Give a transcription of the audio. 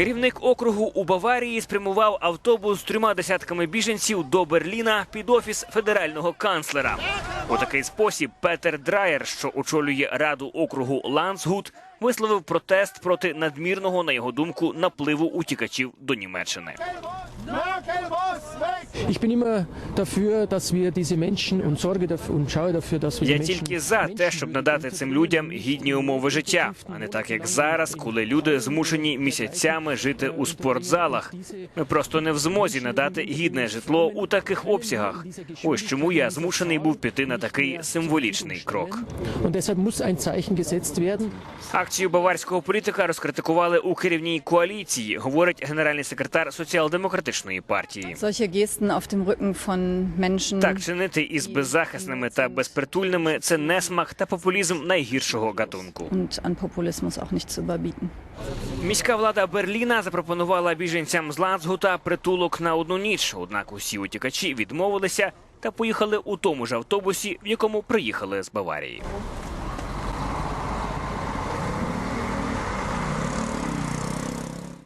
Керівник округу у Баварії спрямував автобус з трьома десятками біженців до Берліна під офіс федерального канцлера. У такий спосіб Петер Драєр, що очолює раду округу Лансгут, висловив протест проти надмірного, на його думку, напливу утікачів до Німеччини. Ich bin immer dafür, dass wir diese Menschen und sorge dafür und schaue dafür, dass wir Я тільки за те, щоб надати цим людям гідні умови життя, а не так як зараз, коли люди змушені місяцями жити у спортзалах. Ми просто не в змозі надати гідне житло у таких обсягах. Ось чому я змушений був піти на такий символічний крок. Und deshalb muss ein Zeichen gesetzt werden. Акцію баварського політика розкритикували у керівній коаліції, говорить генеральний секретар соціал-демократичної партії. Так чинити із беззахисними та безпритульними це несмак та популізм найгіршого гатунку. Міська влада Берліна запропонувала біженцям з Лансгута притулок на одну ніч. Однак усі утікачі відмовилися та поїхали у тому ж автобусі, в якому приїхали з Баварії.